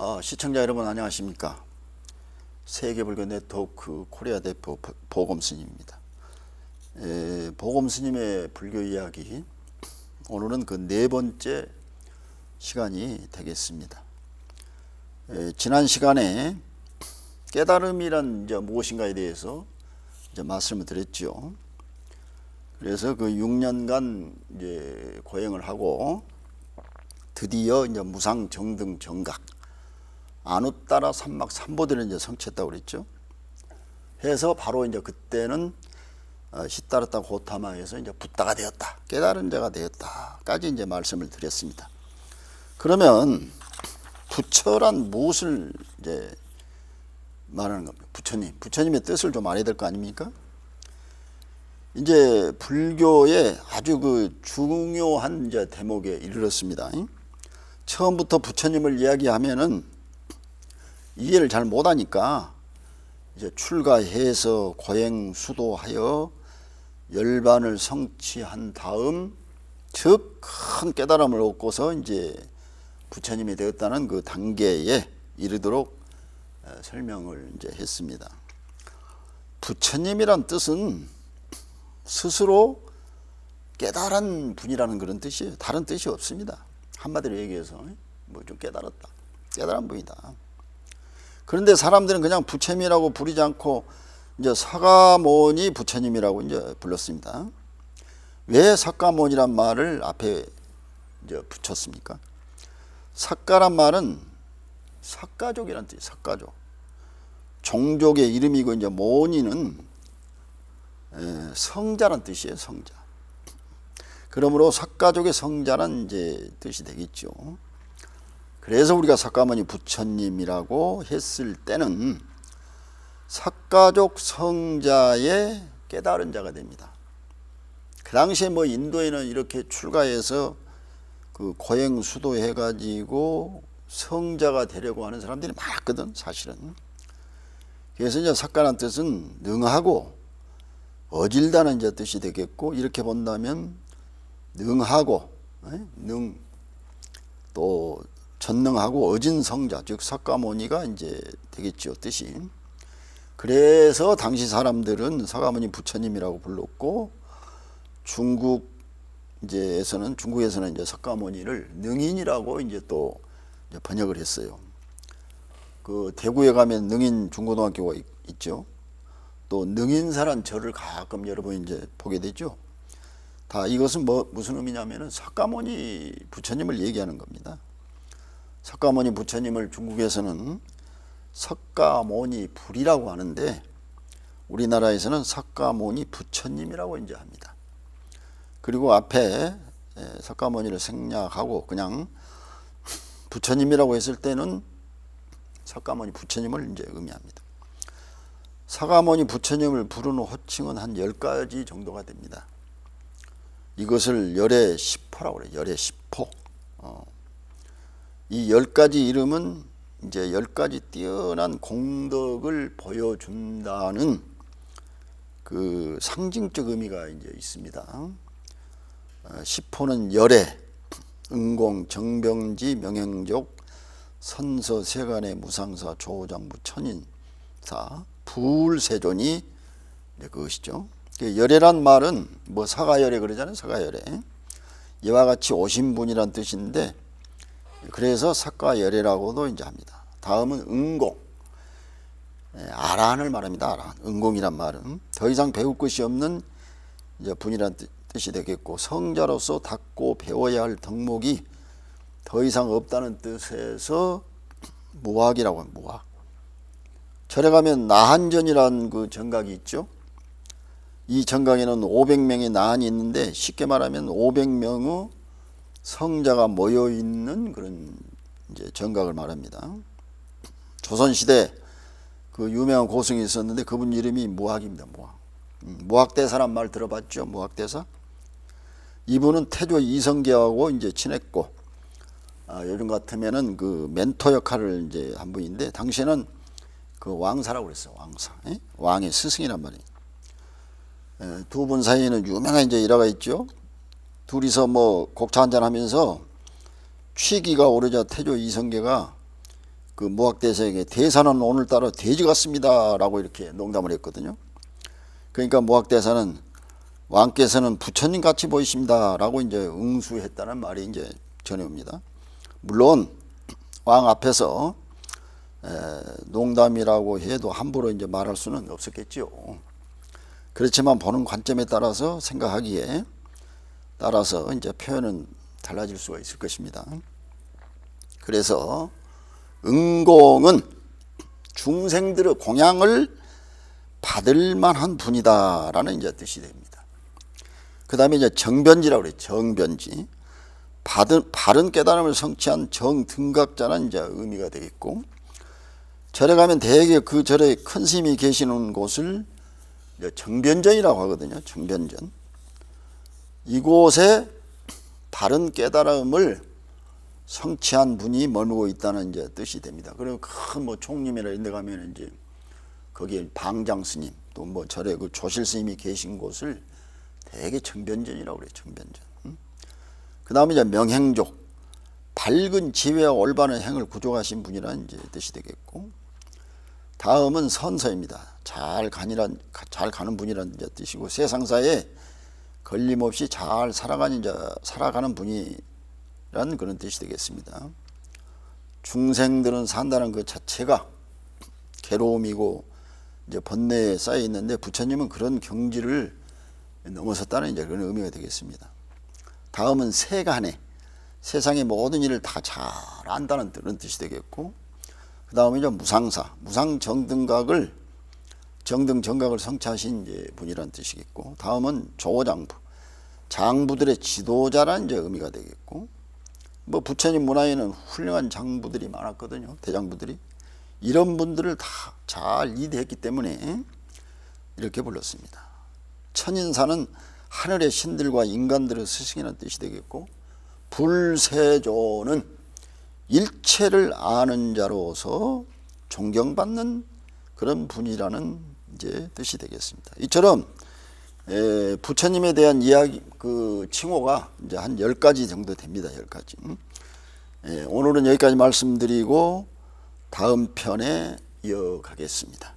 어, 시청자 여러분 안녕하십니까? 세계불교 네트워크 코리아 대표 보- 보검 스님입니다. 에, 보검 스님의 불교 이야기 오늘은 그 네 번째 시간이 되겠습니다. 에, 지난 시간에 깨달음이란 이제 무엇인가에 대해서 이제 말씀을 드렸죠. 그래서 그 6년간 이제 고행을 하고 드디어 이제 무상 정등 정각 안우 따라 삼막 삼보대를 이제 성취했다고 그랬죠. 해서 바로 이제 그때는 어, 시따르다 고타마에서 이제 붓다가 되었다 깨달은 자가 되었다까지 이제 말씀을 드렸습니다. 그러면 부처란 무엇을 이제 말하는 겁니까? 부처님, 부처님의 뜻을 좀 알아야 될 거 아닙니까? 이제 불교의 아주 그 중요한 이제 대목에 이르렀습니다. 처음부터 부처님을 이야기하면은 이해를 잘 못하니까 이제 출가해서 고행 수도하여 열반을 성취한 다음 즉 큰 깨달음을 얻고서 이제 부처님이 되었다는 그 단계에 이르도록 어, 설명을 이제 했습니다. 부처님이란 뜻은 스스로 깨달은 분이라는 그런 뜻이에요. 다른 뜻이 없습니다. 한마디로 얘기해서 뭐 좀 깨달았다. 깨달은 분이다. 그런데 사람들은 그냥 부처님이라고 부르지 않고 이제 사가모니 부처님이라고 이제 불렀습니다. 왜 사가모니란 말을 앞에 이제 붙였습니까? 사가란 말은 사가족이란 뜻이 사가족. 종족의 이름이고 이제 모니는 에, 성자란 뜻이에요, 성자. 그러므로 사가족의 성자란 이제 뜻이 되겠죠. 그래서 우리가 사가모니 부처님이라고 했을 때는 사가족 성자의 깨달은 자가 됩니다. 그 당시에 뭐 인도에는 이렇게 출가해서 그 고행 수도해 가지고 성자가 되려고 하는 사람들이 많았거든, 사실은. 그래서 이제 사가란 뜻은 능하고 어질다는 이제 뜻이 되겠고 이렇게 본다면 능하고 에? 능또 전능하고 어진 성자 즉 사가모니가 이제 되겠죠 뜻이 그래서 당시 사람들은 사가모니 부처님이라고 불렀고 중국 이제에서는 중국에서는 이제 사가모니를 능인이라고 이제 또 이제 번역을 했어요. 그 대구에 가면 능인 중고등학교가 있, 있죠. 또 능인사란 절을 가끔 여러분 이제 보게 되죠. 다 이것은 뭐 무슨 의미냐면은 사가모니 부처님을 얘기하는 겁니다. 석가모니 부처님을 중국에서는 석가모니 불이라고 하는데 우리나라에서는 석가모니 부처님이라고 이제 합니다. 그리고 앞에 에, 석가모니를 생략하고 그냥 부처님이라고 했을 때는 석가모니 부처님을 이제 의미합니다. 사가모니 부처님을 부르는 호칭은 한열 가지 정도가 됩니다. 이것을 열의 십포라고 그래요. 열의 십포. 어. 이 열 가지 이름은 이제 열 가지 뛰어난 공덕을 보여준다는 그 상징적 의미가 이제 있습니다. 어, 시포는 열애, 응공, 정병지, 명행족, 선서, 세간의 무상사, 조장부, 천인사, 불세존이 그것이죠. 그 열애란 말은 뭐 사가열애 그러잖아요. 사가열애. 이와 같이 오신 분이란 뜻인데 그래서 사가열애라고도 이제 합니다. 다음은 응공. 예, 아란을 말합니다. 아란. 응공이란 말은 더 이상 배울 것이 없는 이제 분이란 뜻- 뜻이 되겠고 성자로서 닦고 배워야 할 덕목이 더 이상 없다는 뜻에서 무학이라고 합니다. 무학. 절에 가면 나한전이라는 그 정각이 있죠. 이 정각에는 500명의 나한이 있는데 쉽게 말하면 500명의 성자가 모여 있는 그런 이제 정각을 말합니다. 조선 시대 그 유명한 고승이 있었는데 그분 이름이 무학입니다. 무학. 음, 무학대사란 말 들어봤죠? 무학대사. 이분은 태조 이성계하고 이제 친했고 아, 요즘 같으면은 그 멘토 역할을 이제 한 분인데 당시에는 그 왕사라고 그랬어요. 왕사. 예? 왕의 스승이란 말이에요. 두 분 사이에는 유명한 이제 일화가 있죠. 둘이서 뭐 곡차 한잔 하면서 취기가 오르자 태조 이성계가 그 무학대사에게 대사는 오늘따라 돼지 같습니다라고 이렇게 농담을 했거든요. 그러니까 무학대사는 왕께서는 부처님 같이 보이십니다라고 이제 응수했다는 말이 이제 전해옵니다. 물론 왕 앞에서 에, 농담이라고 해도 함부로 이제 말할 수는 없었겠지요. 그렇지만 보는 관점에 따라서 생각하기에 따라서 이제 표현은 달라질 수가 있을 것입니다. 그래서 응공은 중생들의 공양을 받을 만한 분이다라는 이제 뜻이 됩니다. 그 다음에 이제 정변지라고 그래요. 정변지. 바른, 바른 깨달음을 성취한 정등각자는 이제 의미가 되겠고, 절에 가면 대개 그 절에 큰 스님이 계시는 곳을 정변전이라고 하거든요. 정변전. 이곳에 바른 깨달음을 성취한 분이 머무고 있다는 이제 뜻이 됩니다. 그리고 큰뭐 총림이나 이런 데 가면 이제 거기에 방장 스님 또 뭐 절에 그 조실 스님이 계신 곳을 대개 정변전이라고 그래요. 정변전. 그 다음에 이제 명행족 밝은 지혜와 올바른 행을 구족하신 분이라는 이제 뜻이 되겠고 다음은 선서입니다. 잘 가니란 잘 가는 분이라는 뜻이고 세상사에 걸림없이 잘 살아가는 이제 살아가는 분이라는 그런 뜻이 되겠습니다. 중생들은 산다는 그 자체가 괴로움이고 이제 번뇌에 쌓여 있는데 부처님은 그런 경지를 넘어섰다는 이제 그런 의미가 되겠습니다. 다음은 세간에 세상의 모든 일을 다 잘 안다는 그런 뜻이 되겠고 그 다음에 이제 무상사 무상정등각을 정등 정각을 성취하신 이제 분이라는 뜻이겠고 다음은 조장부. 장부들의 지도자라는 이제 의미가 되겠고 뭐 부처님 문화에는 훌륭한 장부들이 많았거든요 대장부들이. 이런 분들을 다잘 리드했기 때문에 이렇게 불렀습니다. 천인사는 하늘의 신들과 인간들의 스승이라는 뜻이 되겠고 불세조는 일체를 아는 자로서 존경받는 그런 분이라는 이제 뜻이 되겠습니다. 이처럼 에, 부처님에 대한 이야기 그 칭호가 이제 한 열 가지 정도 됩니다. 열 가지. 에, 오늘은 여기까지 말씀드리고 다음 편에 이어가겠습니다.